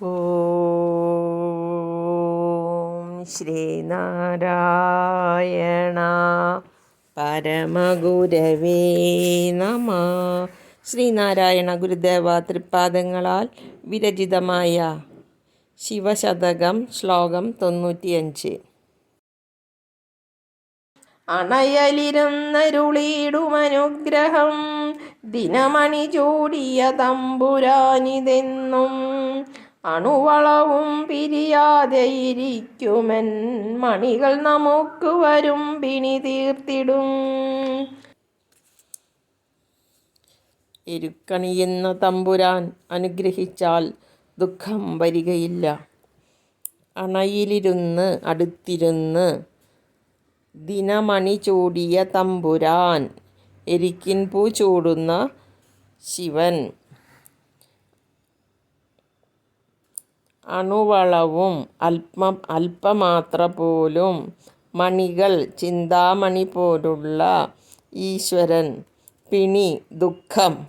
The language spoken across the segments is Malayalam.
ഓം ശ്രീനാരായണ പരമഗുരവേ നമ. ശ്രീനാരായണ ഗുരുദേവ തൃപ്പാദങ്ങളാൽ വിരചിതമായ ശിവശതകം ശ്ലോകം തൊണ്ണൂറ്റിയഞ്ച്. അണയലിരുന്നരുളിയിടുമനുഗ്രഹം ദിനമണി ചൂടിയ തമ്പുരാനിതെന്നും അണുവളവും പിരിയാതെ ഇരിക്കുമൻ മണികൾ നമുക്ക് വരും പിണി തീർത്തിടും. ഇരുക്കണിയെന്ന തമ്പുരാൻ അനുഗ്രഹിച്ചാൽ ദുഃഖം വരികയില്ല. അണയിലിരുന്ന് അടുത്തിരുന്ന് ദിനമണി ചൂടിയ തമ്പുരാൻ എരിക്കിൻ പൂ ചൂടുന്ന ശിവൻ അണുവളവും അല്പ അല്പമാത്ര പോലും മണികൾ ചിന്താമണി പോലുള്ള ഈശ്വരൻ. പിണി ദുഃഖം.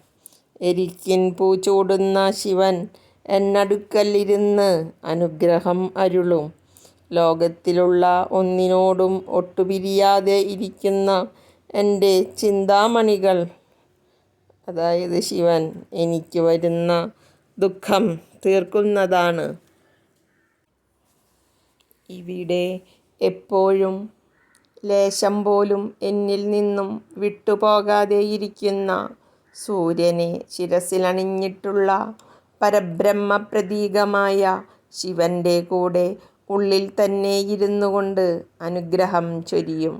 എരിക്കിൻ പൂ ചൂടുന്ന ശിവൻ എന്നടുക്കലിരുന്ന് അനുഗ്രഹം അരുളും. ലോകത്തിലുള്ള ഒന്നിനോടും ഒട്ടുപിരിയാതെ ഇരിക്കുന്ന എന്റെ ചിന്താമണികൾ. അതായത് ശിവൻ എനിക്ക് വരുന്ന ദുഃഖം തീർക്കുന്നതാണ്. ഇവിടെ എപ്പോഴും ലേശം പോലും എന്നിൽ നിന്നും വിട്ടുപോകാതെയിരിക്കുന്ന സൂര്യനെ ശിരസിലണിഞ്ഞിട്ടുള്ള പരബ്രഹ്മ പ്രതീകമായ ശിവന്റെ കൂടെ ഉള്ളിൽ തന്നെ ഇരുന്നു കൊണ്ട് അനുഗ്രഹം ചൊരിയും.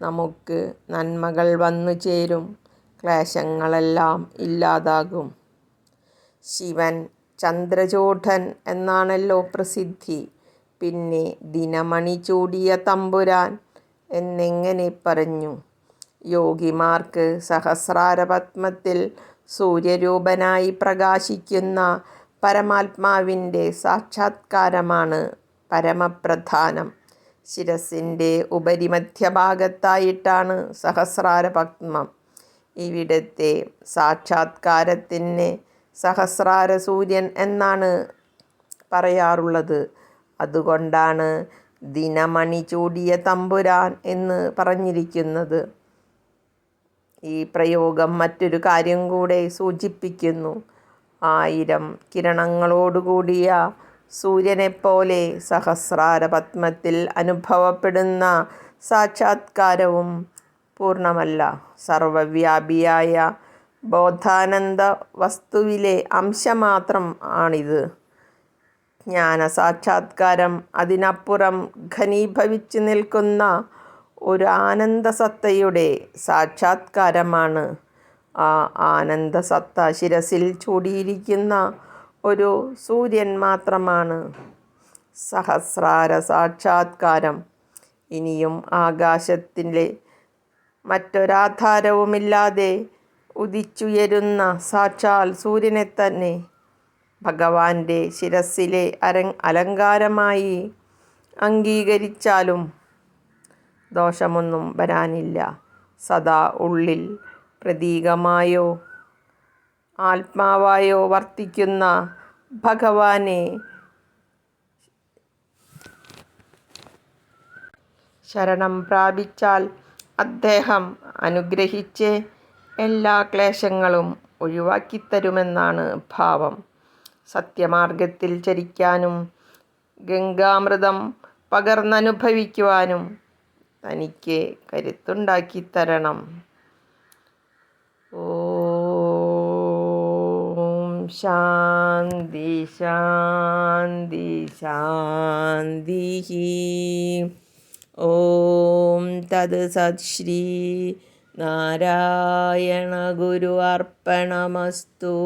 നമുക്ക് നന്മകൾ വന്നു ചേരും. ക്ലേശങ്ങളെല്ലാം ഇല്ലാതാകും. ശിവൻ ചന്ദ്രചൂഢൻ എന്നാണല്ലോ പ്രസിദ്ധി. പിന്നെ ദിനമണി ചൂടിയ തമ്പുരാൻ എന്നെങ്ങനെ പറഞ്ഞു. യോഗിമാർക്ക് സഹസ്രാരപത്മത്തിൽ സൂര്യരൂപനായി പ്രകാശിക്കുന്ന പരമാത്മാവിന്റെ സാക്ഷാത്കാരമാണ് പരമപ്രധാനം. ശിരസിന്റെ ഉപരിമധ്യഭാഗത്തായിട്ടാണ് സഹസ്രാരപത്മം. ഇവിടുത്തെ സാക്ഷാത്കാരത്തിന് സഹസ്രാര സൂര്യൻ എന്നാണ് പറയാറുള്ളത്. അതുകൊണ്ടാണ് ദിനമണി ചൂടിയ തമ്പുരാൻ എന്ന് പറഞ്ഞിരിക്കുന്നത്. ഈ പ്രയോഗം മറ്റൊരു കാര്യം കൂടെ സൂചിപ്പിക്കുന്നു. ആയിരം കിരണങ്ങളോടുകൂടിയ സൂര്യനെപ്പോലെ സഹസ്രാര പത്മത്തിൽ അനുഭവപ്പെടുന്ന സാക്ഷാത്കാരവും പൂർണമല്ല സർവവ്യാപിയായ ബോധാനന്ദ വസ്തുവിലെ അംശമാത്രം ആണിത്. ജ്ഞാന സാക്ഷാത്കാരം അതിനപ്പുറം ഘനീഭവിച്ചു നിൽക്കുന്ന ഒരു ആനന്ദസത്തയുടെ സാക്ഷാത്കാരമാണ്. ആ ആനന്ദസത്ത ശിരസിൽ ചൂടിയിരിക്കുന്ന ഒരു സൂര്യൻ മാത്രമാണ്. സഹസ്രാര സാക്ഷാത്കാരം ഇനിയും ആകാശത്തിലെ മറ്റൊരാധാരവുമില്ലാതെ ഉദിച്ചുയരുന്ന സാക്ഷാൽ സൂര്യനെ തന്നെ ഭഗവാന്റെ ശിരസ്സിലെ അര അലങ്കാരമായി അംഗീകരിച്ചാലും ദോഷമൊന്നും വരാനില്ല. സദാ ഉള്ളിൽ പ്രതീകമായോ ആത്മാവായോ വർത്തിക്കുന്ന ഭഗവാനെ ശരണം പ്രാപിച്ചാൽ അദ്ദേഹം അനുഗ്രഹിച്ച് എല്ലാ ക്ലേശങ്ങളും ഒഴിവാക്കിത്തരുമെന്നാണ് ഭാവം. സത്യമാർഗത്തിൽ ചരിക്കാനും ഗംഗാമൃതം പകർന്നനുഭവിക്കുവാനും തനിക്ക് കരുത്തുണ്ടാക്കി തരണം. ഓം ശാന്തി ശാന്തി ശാന്തി. ഓം തത് സത് ശ്രീ നാരായണ ഗുരു അർപ്പണമസ്തു.